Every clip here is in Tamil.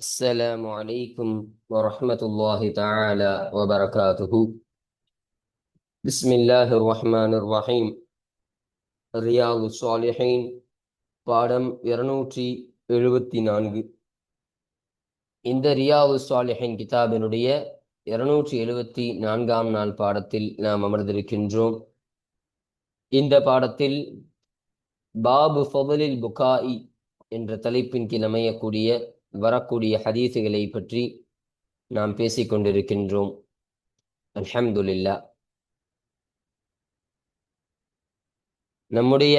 السلام عليكم ورحمة الله تعالى وبركاته بسم الله الرحمن الرحيم رياض الصالحين பாடம் இருநூற்றி எழுபத்தி நான்கு இந்த ரியாவு சாலிஹின் கிதாபினுடைய இருநூற்றி எழுபத்தி நான்காம் நாள் பாடத்தில் நாம் அமர்ந்திருக்கின்றோம் இந்த பாடத்தில் பாபு ஃபதலில் புகாஇ என்ற தலைப்பின் கீழ் அமையக்கூடிய வரக்கூடிய ஹதீஸுகளை பற்றி நாம் பேசிக் கொண்டிருக்கின்றோம். அல்ஹம்துலில்லா நம்முடைய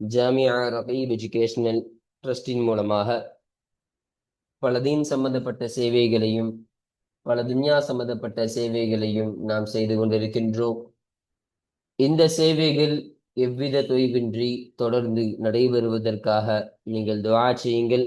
ஜாமியா ரகீப் எஜுகேஷனல் ட்ரஸ்டின் மூலமாக பல தீன் சம்பந்தப்பட்ட சேவைகளையும் பல துன்யா சம்பந்தப்பட்ட சேவைகளையும் நாம் செய்து கொண்டிருக்கின்றோம். இந்த சேவைகள் எவ்வித தொய்வின்றி தொடர்ந்து நடைபெறுவதற்காக நீங்கள் துவா செய்யுங்கள்.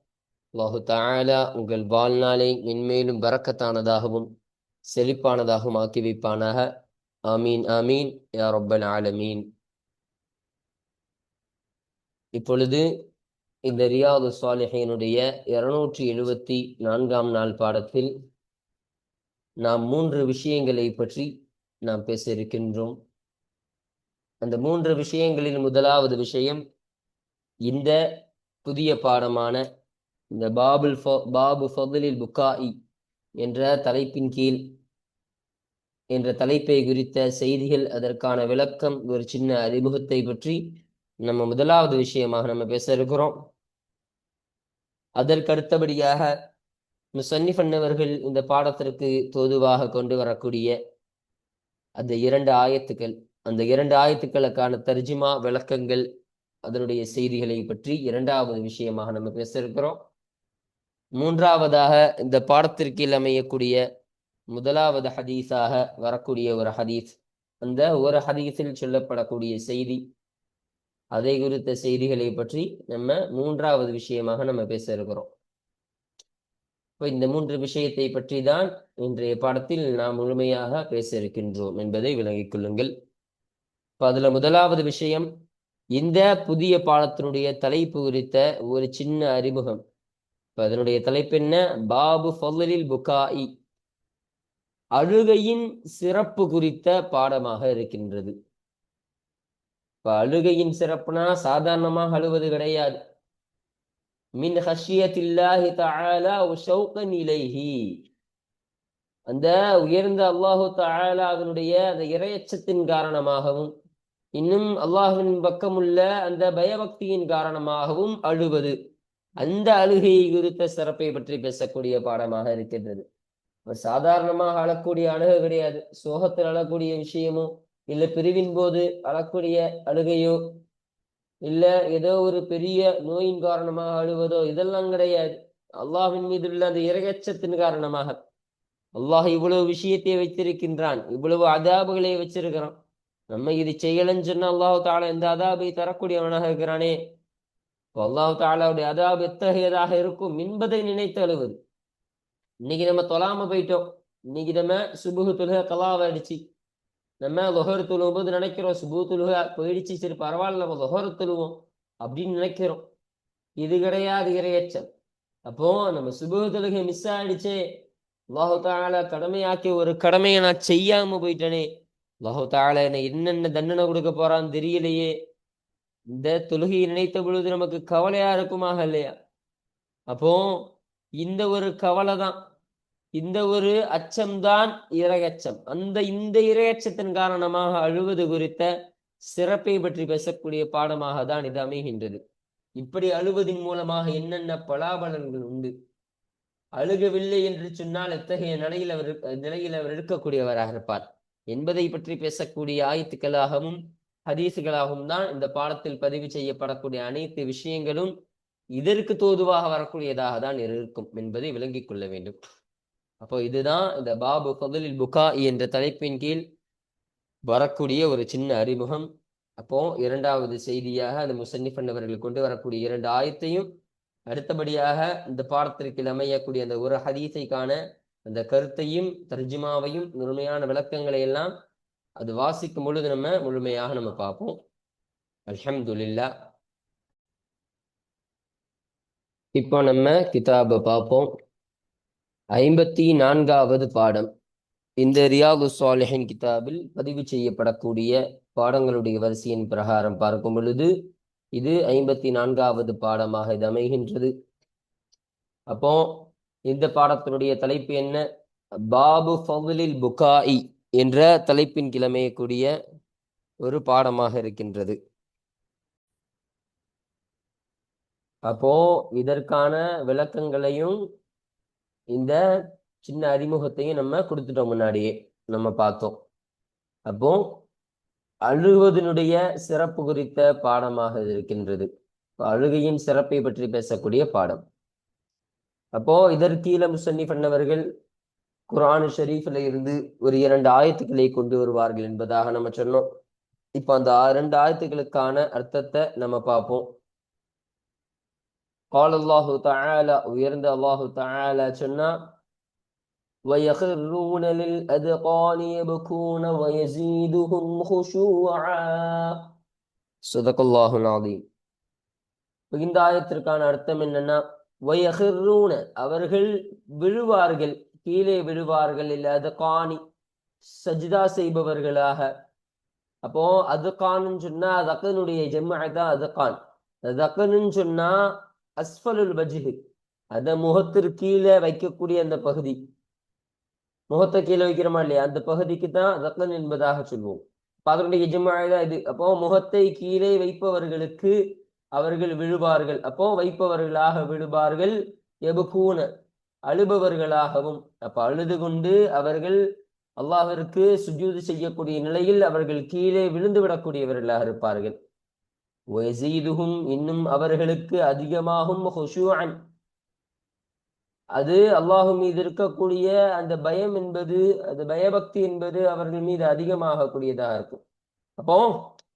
அல்லாஹு தாலா உங்கள் வாழ்நாளை மென்மேலும் வரக்கத்தானதாகவும் செழிப்பானதாகவும் ஆக்கி வைப்பானாக. ஆமீன் ஆமீன் யா ரொப்பன் ஆலமீன். இப்பொழுது இந்த ரியாது சாலிஹினுடைய இருநூற்றி எழுபத்தி நான்காம் நாள் பாடத்தில் நாம் மூன்று விஷயங்களை பற்றி நாம் பேச இருக்கின்றோம். அந்த மூன்று விஷயங்களில் முதலாவது விஷயம் இந்த புதிய பாடமான இந்த பாபுல் பாபு ஃபதுலில் புக்காயி என்ற தலைப்பின் கீழ் என்ற தலைப்பை குறித்த செய்திகள் அதற்கான விளக்கம் ஒரு சின்ன அறிமுகத்தை பற்றி நம்ம முதலாவது விஷயமாக நம்ம பேச இருக்கிறோம். அதற்கு அடுத்தபடியாக முசன்னிஃப் அன்னவர்கள் இந்த பாடத்திற்கு தோதுவாக கொண்டு வரக்கூடிய அந்த இரண்டு ஆயத்துக்கள் அந்த இரண்டு ஆயத்துக்களுக்கான தர்ஜிமா விளக்கங்கள் அதனுடைய செய்திகளை பற்றி இரண்டாவது விஷயமாக நம்ம பேச இருக்கிறோம். மூன்றாவதாக இந்த பாடத்திற்கு அமையக்கூடிய முதலாவது ஹதீஸாக வரக்கூடிய ஒரு ஹதீஸ். அந்த ஒரு ஹதீஸில் சொல்லப்படக்கூடிய செய்தி அதை குறித்த செய்திகளை பற்றி நம்ம மூன்றாவது விஷயமாக நம்ம பேச இருக்கிறோம். இப்போ இந்த மூன்று விஷயத்தை பற்றி தான் இன்றைய பாடத்தில் நாம் முழுமையாக பேச இருக்கின்றோம் என்பதை விளங்கிக் கொள்ளுங்கள். இப்போ அதில் முதலாவது விஷயம் இந்த புதிய பாடத்தினுடைய தலைப்பு குறித்த ஒரு சின்ன அறிமுகம். இப்போ அதனுடைய தலைப்பு என்ன? பாபு ஃபலில் புகாயி. அழுகையின் சிறப்பு குறித்த பாடமாக இருக்கின்றது. இப்ப அழுகையின் சிறப்புனா சாதாரணமாக அழுவது கிடையாது. மின் ஹஷியத்தில்லாஹி தஆலா ஷௌகன் இலைஹி. அந்த உயர்ந்த அல்லாஹு தஆலாவினுடைய அந்த இரையச்சத்தின் காரணமாகவும் இன்னும் அல்லாஹுவின் பக்கமுள்ள அந்த பயபக்தியின் காரணமாகவும் அழுவது. அந்த அழுகையை குறித்த சிறப்பை பற்றி பேசக்கூடிய பாடமாக இருக்கின்றது. சாதாரணமாக அழக்கூடிய அழுகை கிடையாது. சோகத்தில் அழக்கூடிய விஷயமோ இல்ல பிரிவின் போது அழக்கூடிய அழுகையோ இல்ல ஏதோ ஒரு பெரிய நோயின் காரணமாக அழுவதோ இதெல்லாம் கிடையாது. அல்லாஹின் மீது உள்ள அந்த இரையச்சத்தின் காரணமாக. அல்லாஹ் இவ்வளவு விஷயத்தை வைத்திருக்கின்றான். இவ்வளவு அதாபுகளை வச்சிருக்கிறான். நம்ம இது செய்யலன்னு சொன்னா அல்லாஹு தாலா இந்த அதாபை தரக்கூடியவனாக இருக்கிறானே. அல்லாஹு தாலாவுடைய அதாவது எத்தகையதாக இருக்கும் என்பதை நினைத்து அழுவது. இன்னைக்கு நம்ம தொலாம போயிட்டோம். இன்னைக்கு நம்ம சுபுகு தொழுக கலாவாயிடுச்சு நம்ம லொஹர் தொழுவும் போது நினைக்கிறோம் சுபு தொழுக போயிடுச்சு சரி பரவாயில்ல நம்ம லொஹர் தொழுவோம் அப்படின்னு நினைக்கிறோம். இது கிடையாது இறையச்சல் அப்போ நம்ம சுபுகு தொழுகை மிஸ் ஆயிடுச்சே. அல்லாஹு தால கடமையாக்கி ஒரு கடமையை நான் செய்யாம போயிட்டேனே. அல்லாஹு தால என்ன என்னென்ன தண்டனை கொடுக்க போறான்னு தெரியலையே. இந்த தொழுகையை நினைத்த பொழுது நமக்கு கவலையா இருக்குமாக இல்லையா? அப்போ இந்த ஒரு கவலை தான் இந்த ஒரு அச்சம்தான் இரையச்சம். அந்த இந்த இரையச்சத்தின் காரணமாக அழுவது குறித்த சிறப்பை பற்றி பேசக்கூடிய பாடமாக தான் இது அமைகின்றது. இப்படி அழுவதின் மூலமாக என்னென்ன பலாபலன்கள் உண்டு? அழுகவில்லை என்று சொன்னால் எத்தகைய நிலையில் அவர் நிலையில் அவர் இருக்கக்கூடியவராக இருப்பார்? என்பதை பற்றி பேசக்கூடிய ஆயத்துக்களாகவும் ஹதீசுகளாகவும் தான் இந்த பாடத்தில் பதிவு செய்யப்படக்கூடிய அனைத்து விஷயங்களும் இதற்கு தோதுவாக வரக்கூடியதாக தான் இருக்கும் என்பதை விளங்கிக் கொள்ள வேண்டும். அப்போ இதுதான் இந்த பாபு கதலில் புகா என்ற தலைப்பின் கீழ் வரக்கூடிய ஒரு சின்ன அறிமுகம். அப்போ இரண்டாவது செய்தியாக அந்த முசன்னிஃபன் அவர்கள் கொண்டு வரக்கூடிய இரண்டு ஆயத்தையும் அடுத்தபடியாக இந்த பாடத்திற்கு அமையக்கூடிய அந்த ஒரு ஹதீஸை காண அந்த கருத்தையும் தர்ஜிமாவையும் முழுமையான விளக்கங்களை எல்லாம் அது வாசிக்கும் பொழுது நம்ம முழுமையாக நம்ம பார்ப்போம். அல்ஹம்துல்லா இப்போ நம்ம கிதாபை பார்ப்போம். ஐம்பத்தி நான்காவது பாடம். இந்த ரியாது சாலிஹின் கிதாபில் பதிவு செய்யப்படக்கூடிய பாடங்களுடைய வரிசையின் பிரகாரம் பார்க்கும் பொழுது இது ஐம்பத்தி நான்காவது பாடமாக இது அமைகின்றது. அப்போ இந்த பாடத்தினுடைய தலைப்பு என்ன? பாபு ஃபவுலில் புகாயி என்ற தலைப்பின் கிழமையக்கூடிய ஒரு பாடமாக இருக்கின்றது. அப்போ இதற்கான விளக்கங்களையும் இந்த சின்ன அறிமுகத்தையும் நம்ம கொடுத்துட்டோம் முன்னாடியே நம்ம பார்த்தோம். அப்போ அழுவதனுடைய சிறப்பு குறித்த பாடமாக இருக்கின்றது. அழுகையின் சிறப்பை பற்றி பேசக்கூடிய பாடம். அப்போ இதற்கீழ முசன்னி பண்ணவர்கள் குரான் ஷரீஃபில் இருந்து ஒரு இரண்டு ஆயத்துக்களை கொண்டு வருவார்கள் என்பதாக நம்ம சொன்னோம் இப்போ அந்த இரண்டு ஆயத்துக்களுக்கான அர்த்தத்தை நம்ம பார்ப்போம் قال الله تعالى உயர்ந்த அல்லாஹு تعالى சொன்னா ويخرون للأذقان يبكون ويزيدهم خشوعا صدق الله العظيم இந்த ஆயத்திற்கான அர்த்தம் என்னன்னா வயஹிர்ரூன அவர்கள் விழுவார்கள் கீழே விழுவார்கள் இல்லை அது காணி சஜிதா செய்பவர்களாக. அப்போ அதுகான்னு சொன்னா தக்கனுடைய ஜெம்மா தான் அதுகான் தக்கனுன்னு சொன்னா அஸ்ஃபலுல் வஜ்ஹு அத முகத்திற்கு கீழே வைக்கக்கூடிய அந்த பகுதி. முகத்தை கீழே வைக்கிறோமா இல்லையா? அந்த பகுதிக்கு தான் ரத்தன் என்பதாக சொல்வோம். அதனுடைய எஜமாதான் இது. அப்போ முகத்தை கீழே வைப்பவர்களுக்கு அவர்கள் விழுவார்கள். அப்போ வைப்பவர்களாக விழுவார்கள் எபுகூன. அழுபவர்களாகவும் அப்ப அழுது கொண்டு அவர்கள் அல்லாஹிற்கு சுஜூது செய்யக்கூடிய நிலையில் அவர்கள் கீழே விழுந்து விடக்கூடியவர்களாக இருப்பார்கள். ஒசீதுகும் இன்னும் அவர்களுக்கு அதிகமாகும் ஹுஷூஅன். அது அல்லாஹு மீது இருக்கக்கூடிய அந்த பயம் என்பது அந்த பயபக்தி என்பது அவர்கள் மீது அதிகமாகக்கூடியதாக இருக்கும். அப்போ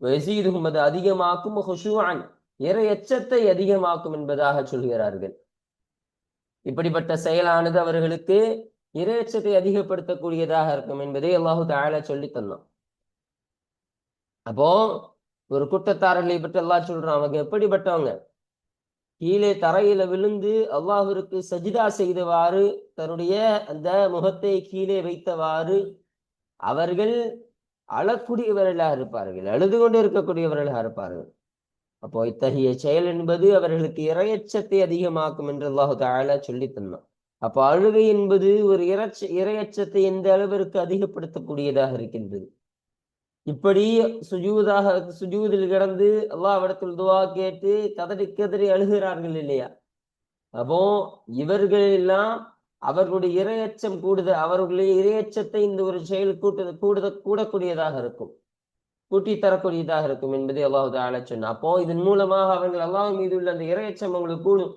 வசீதுகும் அது அதிகமாக்கும் ஹுஷுவான் இறை எச்சத்தை அதிகமாக்கும் என்பதாக சொல்கிறார்கள். இப்படிப்பட்ட செயலானது அவர்களுக்கு இரையச்சத்தை அதிகப்படுத்தக்கூடியதாக இருக்கும் என்பதை அல்லாஹு தாழ சொல்லி தந்தோம் அப்போ ஒரு குற்றத்தாரர்களை பற்றி அல்லாஹ் சொல்றான் அவங்க எப்படிப்பட்டவங்க? கீழே தரையில விழுந்து அல்லாஹிற்கு சஜிதா செய்தவாறு தன்னுடைய அந்த முகத்தை கீழே வைத்தவாறு அவர்கள் அழக்கூடியவர்களாக இருப்பார்கள் அழுது கொண்டு இருக்கக்கூடியவர்களாக இருப்பார்கள். அப்போ இத்தகைய செயல் என்பது அவர்களுக்கு இரையச்சத்தை அதிகமாக்கும் என்று அல்லாஹு தாலா சொல்லி தந்தான். அப்போ அழுகை என்பது ஒரு இறைச்ச இரையச்சத்தை எந்த அளவிற்கு அதிகப்படுத்தக்கூடியதாக இருக்கின்றது? இப்படி சுஜூதாக சுஜூதில் கிடந்து அல்லாவிடத்தில் துவா கேட்டு கதறி கதறி அழுகிறார்கள் இல்லையா? அப்போ இவர்கள் எல்லாம் அவர்களுடைய இரையச்சம் கூடுதல் அவர்களுடைய இரையச்சத்தை இந்த ஒரு செயல் கூட்டு கூடுத கூடக்கூடியதாக இருக்கும். கூட்டி தரக்கூடியதாக இருக்கும் என்பதை அல்லாஹு தாழ சொன்ன அப்போ இதன் மூலமாக அவர்கள் அல்லாஹ் மீது உள்ள அந்த இரையச்சம் அவங்களுக்கு கூடும்.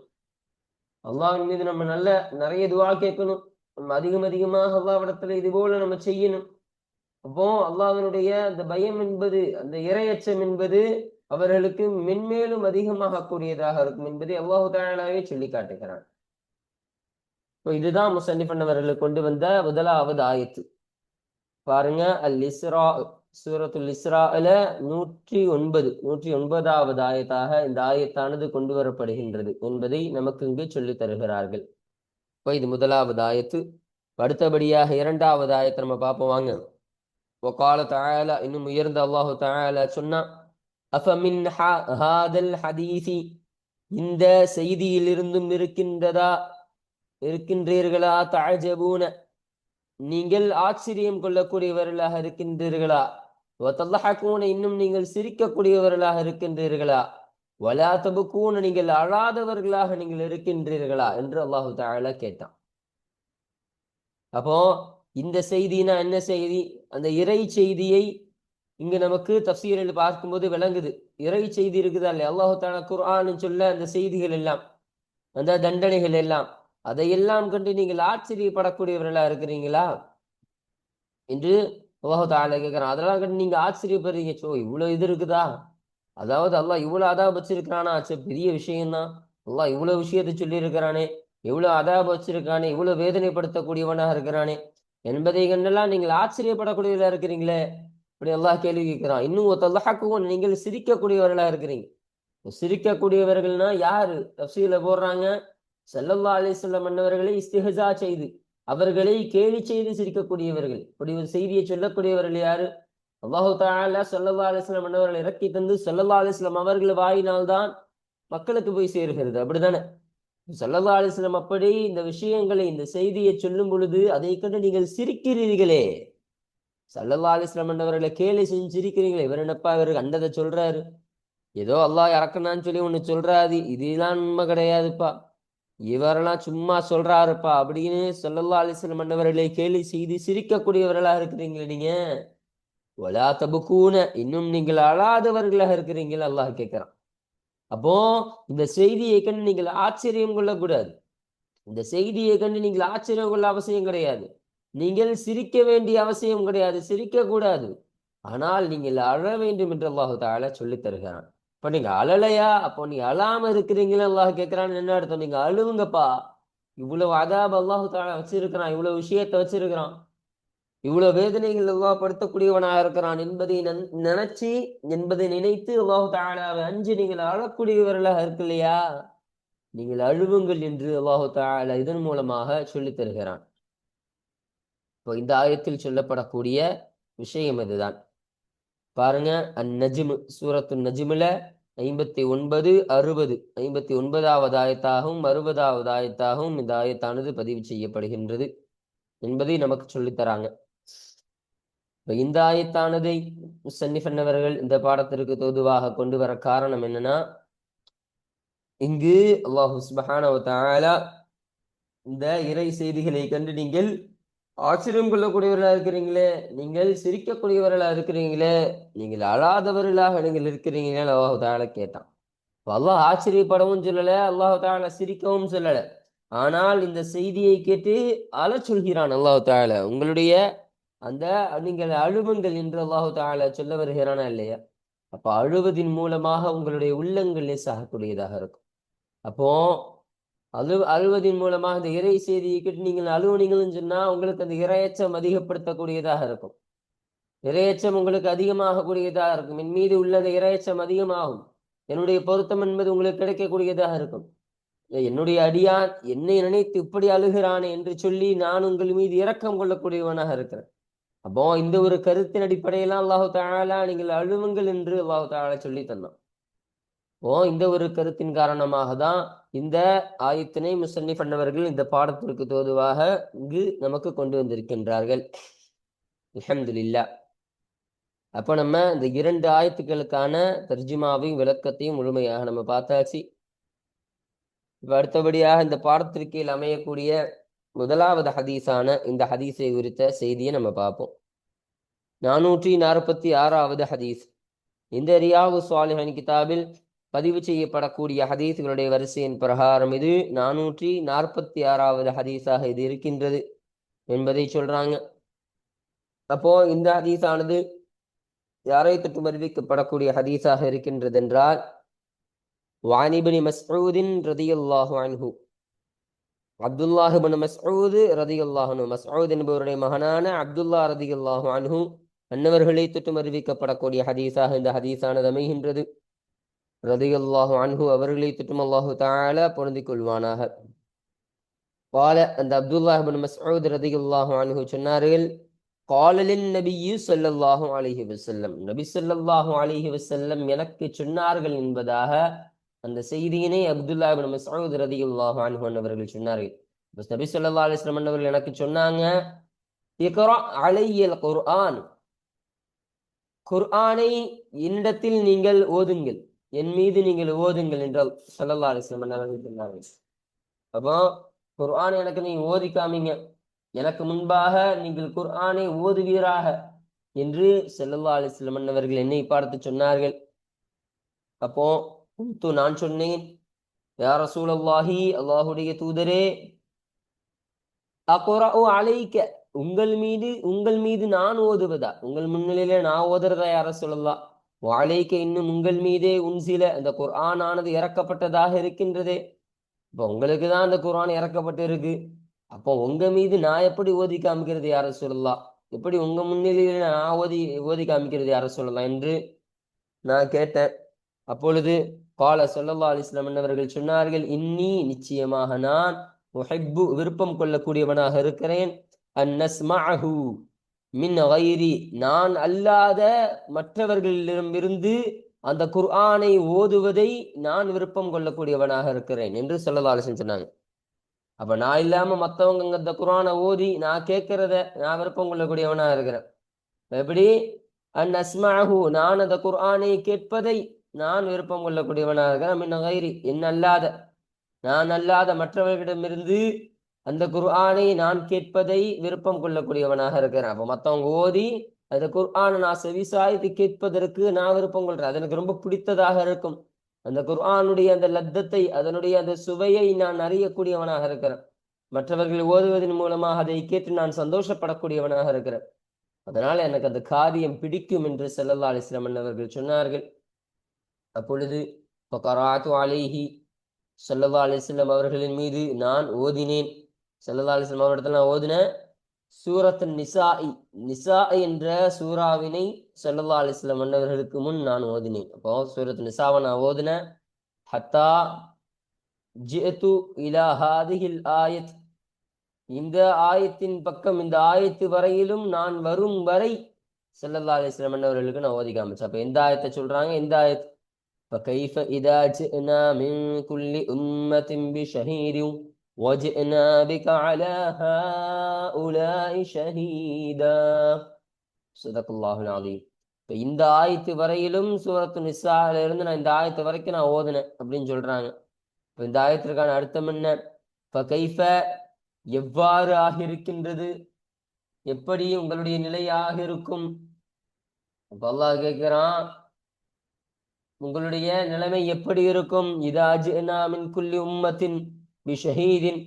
அல்லாஹின் மீது நம்ம நல்ல நிறைய துவா கேட்கணும். நம்ம அதிகம் அதிகமாக அல்லாவிடத்துல இது போல நம்ம செய்யணும். அப்போ அல்லாஹனுடைய அந்த பயம் என்பது அந்த இரையச்சம் என்பது அவர்களுக்கு மென்மேலும் அதிகமாக கூடியதாக இருக்கும் என்பதை அல்லாஹு தாலாவே சொல்லி காட்டுகிறான். இப்போ இதுதான் முசன்னிஃபன் அவர்கள் கொண்டு வந்த முதலாவது ஆயத்து. பாருங்க அல் இஸ்ரா சூரத்துல் இஸ்ரால நூற்றி ஒன்பது நூற்றி ஒன்பதாவது ஆயத்தாக இந்த ஆயத்தானது கொண்டு வரப்படுகின்றது என்பதை நமக்கு இங்கு சொல்லி தருகிறார்கள். இப்போ இது முதலாவது ஆயத்து. அடுத்தபடியாக இரண்டாவது ஆயத்தை நம்ம பார்ப்போம். வாங்க. ஒகால தாயாலா இன்னும் உயர்ந்த அல்லாஹு தாயாலா சொன்னா அஃபமின் ஹாதல் ஹதீசி இந்த செய்தியிலிருந்தும் இருக்கின்றதா இருக்கின்றீர்களா தாஜபூன நீங்கள் ஆச்சரியம் கொள்ளக்கூடியவர்களாக இருக்கின்றீர்களா? வத்தல்லஹக்கூன இன்னும் நீங்கள் சிரிக்கக்கூடியவர்களாக இருக்கின்றீர்களா? வலா தபுக்கூன நீங்கள் அழாதவர்களாக நீங்கள் இருக்கின்றீர்களா? என்று அல்லாஹு தாலா கேட்டான். அப்போ இந்த செய்தினா என்ன செய்தி? அந்த இறை செய்தியை இங்கு நமக்கு தப்சீரில் பார்க்கும்போது விளங்குது. இறை செய்தி இருக்குதா இல்லையா அல்லாஹு தாலா குர்ஆன்னு சொல்ல அந்த செய்திகள் எல்லாம் அந்த தண்டனைகள் எல்லாம் அதையெல்லாம் கண்டு நீங்கள் ஆச்சரியப்படக்கூடியவர்களா இருக்கிறீங்களா? என்று அல்லாஹு கேட்கிறான். அதெல்லாம் கண்டு நீங்க ஆச்சரியப்படுறீங்க. சோ இவ்வளவு இது இருக்குதா? அதாவது அல்லாஹ் இவ்வளவு அதாப் வச்சிருக்கிறானா? சோ பெரிய விஷயம்தான். அல்லாஹ் இவ்வளவு விஷயத்தை சொல்லி இருக்கிறானே இவ்வளவு அதாப் வச்சிருக்கானே. இவ்வளவு வேதனைப்படுத்தக்கூடியவனாக இருக்கிறானே. என்பதை கண்டெல்லாம் நீங்கள் ஆச்சரியப்படக்கூடியவர்களா இருக்கிறீங்களே? இப்படி எல்லாம் கேள்வி கேட்கிறான். இன்னும் ஒத்தல்லாக்குவோம் நீங்கள் சிரிக்கக்கூடியவர்களா இருக்கிறீங்க. சிரிக்கக்கூடியவர்கள்னா யாரு? தப்சீல போடுறாங்க. சல்லல்லா அலிஸ்லம் மன்னவர்களை இஸ்திஹா செய்து அவர்களை கேலி செய்து சிரிக்கக்கூடியவர்கள். இப்படி ஒரு செய்தியை சொல்லக்கூடியவர்கள் யாரு? அல்லாஹு தாலா சல்லல்லா அலிஸ்லாம் மன்னவர்களை இறக்கி தந்து சல்லல்லா அலிஸ்லாம் அவர்கள் வாயினால்தான் மக்களுக்கு போய் சேர்கிறது. அப்படிதானே சல்லல்லா அலிஸ்லாம் அப்படி இந்த விஷயங்களை இந்த செய்தியை சொல்லும் பொழுது அதை கண்டு நீங்கள் சிரிக்கிறீர்களே. சல்லல்லா அலிஸ்லாம் மன்னவர்களை கேலி செஞ்சு சிரிக்கிறீங்களே இவர் என்னப்பா இவர் கண்டதை சொல்றாரு? ஏதோ அல்லாஹ் இறக்கணான்னு சொல்லி ஒன்று சொல்றாது இதெல்லாம் உண்மை கிடையாதுப்பா. இவரெல்லாம் சும்மா சொல்றாருப்பா. அப்படின்னு சொல்லல்லா அலிஸ்லம் மன்னவர்களை கேலி செய்து சிரிக்கக்கூடியவர்களா இருக்கிறீங்களே நீங்க? ஒலா தபுக்கூன இன்னும் நீங்கள் அழாதவர்களாக இருக்கிறீங்களா? அல்லாஹ் கேட்கிறான். அப்போ இந்த செய்தியை கண்டு நீங்கள் ஆச்சரியம் கொள்ளக்கூடாது. இந்த செய்தியை கண்டு நீங்கள் ஆச்சரியம் கொள்ள அவசியம் கிடையாது. நீங்கள் சிரிக்க வேண்டிய அவசியம் கிடையாது. சிரிக்க கூடாது ஆனால் நீங்கள் அழ வேண்டும் என்று அல்லாஹு தாழ சொல்லித் தருகிறான். இப்ப நீங்க அழலையா? அப்போ நீங்கள் அழாம இருக்கிறீங்களா அல்லாஹ் கேட்கிறான்னு என்ன அர்த்தம்? நீங்க அழுவுங்கப்பா. இவ்வளவு அதாப் அல்லாஹு தாலா வச்சிருக்கிறான் இவ்வளவு விஷயத்த வச்சிருக்கிறான். இவ்வளவு வேதனைகள் அல்லாஹ் படுத்தக்கூடியவனாக இருக்கிறான் என்பதை நினைச்சு என்பதை நினைத்து அல்லாஹு தாலாவை அஞ்சு நீங்கள் அழக்கூடியவர்களாக இருக்கு இல்லையா நீங்கள் அழுவுங்கள் என்று அல்லாஹு தாலா இதன் மூலமாக சொல்லித் தருகிறான். இப்போ இந்த ஆயத்தில் சொல்லப்படக்கூடிய விஷயம் இதுதான். பாருங்க அந்நஜிமு சூரத்து நஜிமுல ஐம்பத்தி ஒன்பது அறுபது. ஐம்பத்தி ஒன்பதாவது ஆயத்தாகவும் அறுபதாவது ஆயத்தாகவும் இந்த ஆயத்தானது பதிவு செய்யப்படுகின்றது என்பதை நமக்கு சொல்லித்தராங்க. இந்த ஆயத்தானதை முசன்னிஃபன்னவர்கள் இந்த பாடத்திற்கு தோதுவாக கொண்டு வர காரணம் என்னன்னா இங்கு அல்லாஹு சுபஹான இந்த இறை செய்திகளை கண்டு நீங்கள் ஆச்சரியம் கொள்ளக்கூடியவர்களாக இருக்கிறீங்களே நீங்கள் சிரிக்கக்கூடியவர்களாக இருக்கிறீங்களே நீங்கள் அழாதவர்களாக நீங்கள் இருக்கிறீங்களே அல்லாஹு தால கேட்டான். அல்லாஹ் ஆச்சரியப்படவும் சொல்லலை அல்லாஹு தால சிரிக்கவும் சொல்லலை. ஆனால் இந்த செய்தியை கேட்டு அழ சொல்கிறான் அல்லாஹு தால உங்களுடைய அந்த நீங்கள் அழுவுங்கள் என்று அல்லாஹு தால சொல்ல வருகிறானா இல்லையா? அப்போ அழுவதின் மூலமாக உங்களுடைய உள்ளங்கள் லேசாகக்கூடியதாக இருக்கும். அப்போ அழு அழுவதின் மூலமாக இந்த இறை செய்தியை கேட்டு நீங்கள் அழுவுனீங்கன்னு சொன்னா உங்களுக்கு அந்த இரையச்சம் அதிகப்படுத்தக்கூடியதாக இருக்கும். இரையச்சம் உங்களுக்கு அதிகமாகக்கூடியதாக இருக்கும். என் மீது உள்ளது இரையச்சம் அதிகமாகும். என்னுடைய பொருத்தம் என்பது உங்களுக்கு கிடைக்கக்கூடியதாக இருக்கும். என்னுடைய அடியான் என்னை நினைத்து இப்படி அழுகிறானே என்று சொல்லி நான் உங்கள் மீது இரக்கம் கொள்ளக்கூடியவனாக இருக்கிறேன். அப்போ இந்த ஒரு கருத்தின் அடிப்படையெல்லாம் அல்லாஹு தாலா நீங்கள் அழுவுங்கள் என்று அல்லாஹு தாலா சொல்லி தந்தான். ஓ இந்த ஒரு கருத்தின் காரணமாக தான் இந்த ஆயத்தினை முசன்னி பண்ணவர்கள் இந்த பாடத்திற்கு தோதுவாக இங்கு நமக்கு கொண்டு வந்திருக்கின்றார்கள். அஹமதுல்லா அப்போ நம்ம இந்த இரண்டு ஆயத்துக்களுக்கான தர்ஜிமாவையும் விளக்கத்தையும் முழுமையாக நம்ம பார்த்தாச்சு. இப்போ அடுத்தபடியாக இந்த பாடத்திற்கையில் அமையக்கூடிய முதலாவது ஹதீஸான இந்த ஹதீஸை குறித்த செய்தியை நம்ம பார்ப்போம். நானூற்றி நாற்பத்தி ஆறாவது ஹதீஸ். இந்த ரியாவு சுவாலிஹன் கிதாபில் பதிவு செய்யப்படக்கூடிய ஹதீஸ்களுடைய வரிசையின் பிரகாரம் இது. நானூற்றி நாற்பத்தி ஆறாவது ஹதீஸாக இது இருக்கின்றது என்பதை சொல்றாங்க. அப்போ இந்த ஹதீஸானது யாரை தொட்டு அறிவிக்கப்படக்கூடிய ஹதீஸாக இருக்கின்றது என்றால் வானிபினி மஸ்ஊதின் ரதியுல்லாஹு அன்ஹு. அப்துல்லாஹிபின் ரதி ரதியுல்லாஹனு மஸ்ரூத் என்பவருடைய மகனான அப்துல்லா ரதியுல்லாஹு அன்ஹு அன்னவர்களை தொட்டும் அறிவிக்கப்படக்கூடிய ஹதீஸாக இந்த ஹதீஸானது அமைகின்றது. ரதிகல்லாஹு அன்ஹு அவர்களை தொட்டும் அல்லாஹு தால பொருந்திக் கொள்வானாக பால அந்த அப்துல்லாஹிபின் மசூத் ரதிகல்லாஹு அன்ஹு சொன்னார்கள் காலலின் நபியு சொல்லல்லாஹு அலிஹி வசல்லம் நபி சொல்லல்லாஹு அலிஹி வசல்லம் எனக்கு சொன்னார்கள் என்பதாக அந்த செய்தியினை அப்துல்லா பின் மசூத் ரதியுல்லாஹு அன்ஹு அவர்கள் சொன்னார்கள். நபி சொல்லா அலிஸ்லம் அவர்கள் எனக்கு சொன்னாங்க அலையல் குர்ஆன். குர்ஆனை என்னிடத்தில் நீங்கள் ஓதுங்கள். என் மீது நீங்கள் ஓதுங்கள் என்றால் சல்லல்லா அலிஸ்லாம் அவர்கள் அப்போ குர்ஆன் எனக்கு நீங்க ஓதி காமிங்க எனக்கு முன்பாக நீங்கள் குர்ஆனை ஓதுவீராக என்று செல்லல்லா அலிஸ்லம் அவர்கள் என்னை பார்த்து சொன்னார்கள். அப்போ குத்து நான் சொன்னேன் யார் ரசூலல்லாஹி அல்லாஹுடைய தூதரே அகுரஉ அலைக்க உங்கள் மீது உங்கள் மீது நான் ஓதுவதா? உங்கள் முன்னிலையில நான் ஓதுறதா யார சொல்லலாம் வாழைக்க இன்னும் உங்கள் மீதே உன்சில அந்த குர்ஆன் ஆனது இறக்கப்பட்டதாக இருக்கின்றதே. இப்போ உங்களுக்கு தான் அந்த குர்ஆன் இறக்கப்பட்டு இருக்கு அப்போ உங்க மீது நான் எப்படி ஓதி காமிக்கிறது யார சொல்லலாம் எப்படி உங்க முன்னிலையில நான் ஓதி ஓதி காமிக்கிறது யார சொல்லலாம் என்று நான் கேட்டேன். அப்பொழுது கால சொல்லல்லா அலிஸ்லாம் அவர்கள் சொன்னார்கள் இன்னி நிச்சயமாக நான் விருப்பம் கொள்ளக்கூடியவனாக இருக்கிறேன். அந்நஸ்மஹு மின் வயிறி நான் அல்லாத மற்றவர்களிடமிருந்து அந்த குர்ஆனை ஓதுவதை நான் விருப்பம் கொள்ளக்கூடியவனாக இருக்கிறேன் என்று சொல்லல்லா சொன்னாங்க. அப்ப நான் இல்லாம மத்தவங்க அந்த குர்ஆனை ஓதி நான் கேட்கறத நான் விருப்பம் கொள்ளக்கூடியவனாக இருக்கிறேன். எப்படி? அன் அஸ்மாஹு நான் அந்த குர்ஆனை கேட்பதை நான் விருப்பம் கொள்ளக்கூடியவனாக இருக்கிறேன். மின் கைரி என் அல்லாத. நான் அல்லாத மற்றவர்களிடமிருந்து அந்த குர்ஆனை நான் கேட்பதை விருப்பம் கொள்ளக்கூடியவனாக இருக்கிறேன். அப்போ மற்றவங்க ஓதி அந்த குர்ஆனை நான் செவிசாய்த்து கேட்பதற்கு நான் விருப்பம் கொள்றேன். அது எனக்கு ரொம்ப பிடித்ததாக இருக்கும். அந்த குர்ஆனுடைய அந்த லத்தத்தை அதனுடைய அந்த சுவையை நான் அறியக்கூடியவனாக இருக்கிறேன். மற்றவர்கள் ஓதுவதன் மூலமாக அதை கேட்டு நான் சந்தோஷப்படக்கூடியவனாக இருக்கிறேன். அதனால எனக்கு அந்த காரியம் பிடிக்கும் என்று செல்லல்லா அலிஸ்லாமன் அவர்கள் சொன்னார்கள். அப்பொழுது கராத்து அலேஹி சல்லல்லா அலிஸ்லாம் அவர்களின் மீது நான் ஓதினேன். சல்லல்லா அலிஸ்லாம் அவரிடத்தில் நான் ஓதினேன் சூரத் நிசாஇ நிசா என்ற சூறாவினை சல்லல்லா அலிஸ்லாம் அவர்களுக்கு முன் நான் ஓதினேன் அப்போ சூரத் நிசாவை நான் ஓதினேன் ஹத்தா ஜிஅத்து இலா ஹாதிஹில் ஆயத் இந்த ஆயத்தின் பக்கம் இந்த ஆயத்து வரையிலும் நான் வரும் வரை சல்லல்லா அலிஸ்லாம் அவர்களுக்கு நான் ஓதி காமிச்சேன் அப்போ எந்த ஆயத்தை சொல்றாங்க எந்த ஆயத் فكيف إذا جئنا من كل أمة بشهيد وجئنا بك على هؤلاء شهيدا صدق الله العظيم இப்போ இந்த ஆயத்து வரையிலும் சூரத்து நிசால இருந்து நான் இந்த ஆயத்து வரைக்கும் நான் ஓதுனேன் அப்படின்னு சொல்றாங்க இப்போ இந்த ஆயத்திற்கான அர்த்தம் என்ன இப்போ கைஃப எவ்வாறு ஆகியிருக்கின்றது எப்படி உங்களுடைய நிலையாக இருக்கும் அப்ப அல்லாஹ் கேட்கிறான் உங்களுடைய நிலைமை எப்படி இருக்கும் இதாஜின் குல்லி உம்மத்தின் பிஷஹீதின்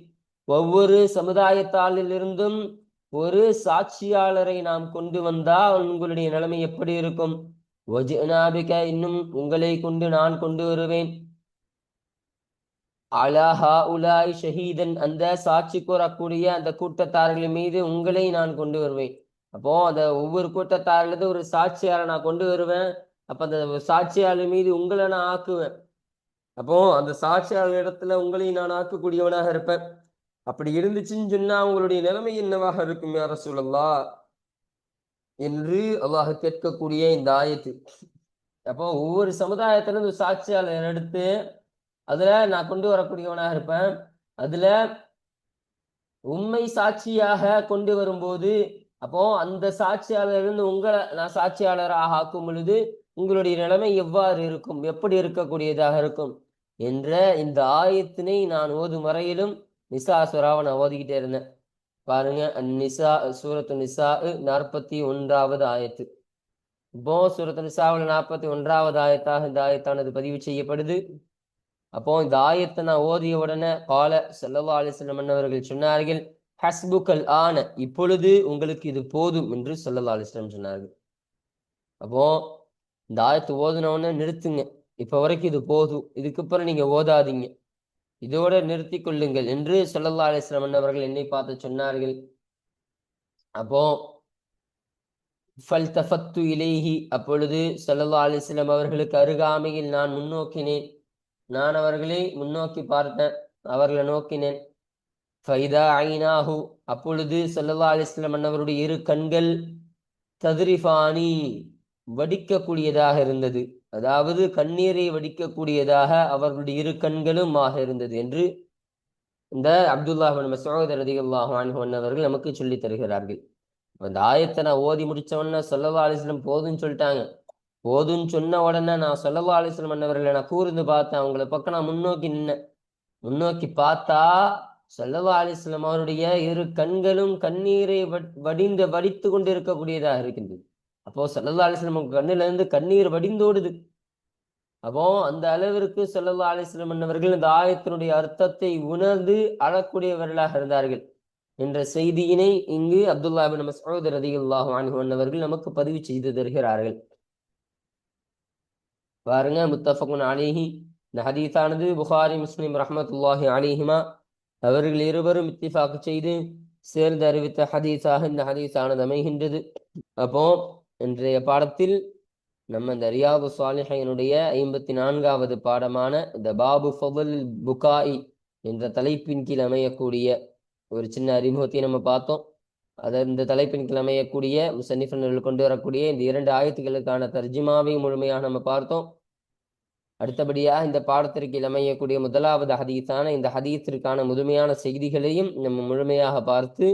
ஒவ்வொரு சமுதாயத்தாளிலிருந்தும் ஒரு சாட்சியாளரை நாம் கொண்டு வந்தால் உங்களுடைய நிலைமை எப்படி இருக்கும்? ஒஜினாபிக இன்னும் உங்களை கொண்டு நான் கொண்டு வருவேன். அலாஹா உலாய் ஷஹீதன் அந்த சாட்சி கூறக்கூடிய அந்த கூட்டத்தார்களின் மீது உங்களை நான் கொண்டு வருவேன். அப்போ அந்த ஒவ்வொரு கூட்டத்தாரிலிருந்து ஒரு சாட்சியாளரை நான் கொண்டு வருவேன். அப்ப அந்த சாட்சியாளர் மீது உங்களை நான் ஆக்குவேன். அப்போ அந்த சாட்சியாளர் இடத்துல உங்களையும் நான் ஆக்கக்கூடியவனாக இருப்பேன். அப்படி இருந்துச்சுன்னு சொன்னா உங்களுடைய நிலைமை என்னவாக இருக்கும் யார சொல்லலா என்று அல்லாஹ் கேட்கக்கூடிய இந்த ஆயத்து. அப்போ ஒவ்வொரு சமுதாயத்திலும் ஒரு சாட்சியாளர் எடுத்து அதுல நான் கொண்டு வரக்கூடியவனாக இருப்பேன். அதுல உண்மை சாட்சியாக கொண்டு வரும்போது அப்போ அந்த சாட்சியாளர்ந்து உங்களை நான் சாட்சியாளராக ஆக்கும் பொழுது உங்களுடைய நிலைமை எவ்வாறு இருக்கும்? எப்படி இருக்கக்கூடியதாக இருக்கும்? என்ற இந்த ஆயத்தினை நான் ஓதும் வரையிலும் நிசா சுறாவை நான் ஓதிக்கிட்டே இருந்தேன். பாருங்க நிசா சூரத்து நிசா நாற்பத்தி ஒன்றாவது ஆயத்து. இப்போ சூரத்து நிசாவில் நாற்பத்தி ஒன்றாவது ஆயத்தாக இந்த ஆயத்தானது பதிவு செய்யப்படுது. அப்போ இந்த ஆயத்தை நான் ஓதிய உடனே கால செல்லவா அலிஸ்லம் அவர்கள் சொன்னார்கள் ஹஸ்புக்கல் ஆன இப்பொழுது உங்களுக்கு இது போதும் என்று சொல்லல்லா அலிஸ்லம் சொன்னார்கள். அப்போ இந்த ஆயத்தை ஓதுனவுடனே நிறுத்துங்க. இப்ப வரைக்கும் இது போதும் இதுக்கப்புறம் நீங்க ஓதாதீங்க. இதோட நிறுத்தி கொள்ளுங்கள் என்று சொல்லல்லா அலிஸ்லாமன் அவர்கள் என்னை பார்த்து சொன்னார்கள். அப்போ ஃபல்தஃபத்து இலேஹி அப்பொழுது சல்லல்லா அலிஸ்லாம் அவர்களுக்கு அருகாமையில் நான் முன்னோக்கினேன். நான் அவர்களை முன்னோக்கி பார்த்தேன் அவர்களை நோக்கினேன். ஃபைதா ஐனாஹு அப்பொழுது சல்லல்லா அலிஸ்லாம் அன்னவருடைய இரு கண்கள் ததிரிஃபானி வடிக்கக்கூடியதாக இருந்தது. அதாவது கண்ணீரை வடிக்கக்கூடியதாக அவர்களுடைய இரு கண்களும் ஆக இருந்தது என்று இந்த அப்துல்லாஹ் மசோத் ரதிகல்லாஹ் அவர்கள் நமக்கு சொல்லி தருகிறார்கள். அந்த ஆயத்தை நான் ஓதி முடிச்சவொன்னே சொல்லவா அலிஸ்லம் போதுன்னு சொல்லிட்டாங்க. போதுன்னு சொன்ன உடனே நான் சொல்லவா அலிஸ்லம் அண்ணவர்களை நான் கூர்ந்து பார்த்தேன். அவங்கள பக்கம் நான் முன்னோக்கி நின்னேன். முன்னோக்கி பார்த்தா சொல்லவா அலிஸ்லம் அவருடைய இரு கண்களும் கண்ணீரை வடிந்து வடித்து கொண்டு இருக்கக்கூடியதாக இருக்கின்றது. அப்போ செல்லல்லா அலிஸ்லம் கண்ணில இருந்து கண்ணீர் வடிந்தோடுது. அப்போ அந்த அளவிற்கு செல்லல்லா அலிஸ்லம் என்னவர்கள் இந்த ஆயத்தினுடைய அர்த்தத்தை உணர்ந்து அழக்கூடியவர்களாக இருந்தார்கள். என்ற செய்தியினை இங்கு அப்துல்லா பின் மஸ்ஊத் ரதியுல்லாஹு அன்ஹு அவர்கள் நமக்கு பதிவு செய்து தருகிறார்கள். பாருங்க முத்தஃபகுன் அலிஹி. இந்த ஹதீஸானது புகாரி முஸ்லிம் ரஹமத்துல்லாஹி அலிஹிமா. அவர்கள் இருவரும் இத்திஃபாக்கு செய்து சேர்ந்து அறிவித்த ஹதீஸாக இந்த ஹதீஸானது அமைகின்றது. அப்போ இன்றைய பாடத்தில் நம்ம இந்த ரியாது சாலிஹினுடைய ஐம்பத்தி நான்காவது பாடமான இந்த பாபு ஃபபுல் புகாய் என்ற தலைப்பின் கீழ் அமையக்கூடிய ஒரு சின்ன அறிமுகத்தை நம்ம பார்த்தோம். அதை இந்த தலைப்பின் கீழ் அமையக்கூடிய முசன்னிஃபர்கள் கொண்டு வரக்கூடிய இந்த இரண்டு ஆயத்துக்களுக்கான தர்ஜிமாவையும் முழுமையாக நம்ம பார்த்தோம். அடுத்தபடியாக இந்த பாடத்திற்கு அமையக்கூடிய முதலாவது ஹதீஸான இந்த ஹதீஸிற்கான முழுமையான செய்திகளையும் நம்ம முழுமையாக பார்த்து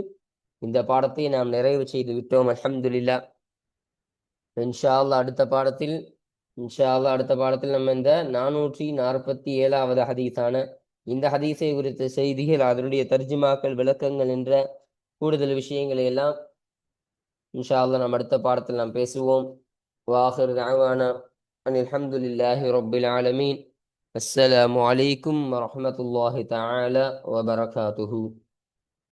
இந்த பாடத்தை நாம் நிறைவு செய்து விட்டோம். அஹமதுல்லா இன்ஷால்லா அடுத்த பாடத்தில் இன்ஷால்லா அடுத்த பாடத்தில் நம்ம இந்த நானூற்றி நாற்பத்தி ஏழாவது ஹதீஸான இந்த ஹதீஸை குறித்த செய்திகள் அதனுடைய தர்ஜிமாக்கள் விளக்கங்கள் என்ற கூடுதல் விஷயங்களை எல்லாம் இன்ஷால்லா நம்ம அடுத்த பாடத்தில் நாம் பேசுவோம். வாஹர் தாவானா அன் அலமதுல்லாஹி ரொபில் ஆலமீன். அஸ்ஸலாமு அலைக்கும் வரமத்துல்லாஹி தாலா வபரகாத்துஹூ.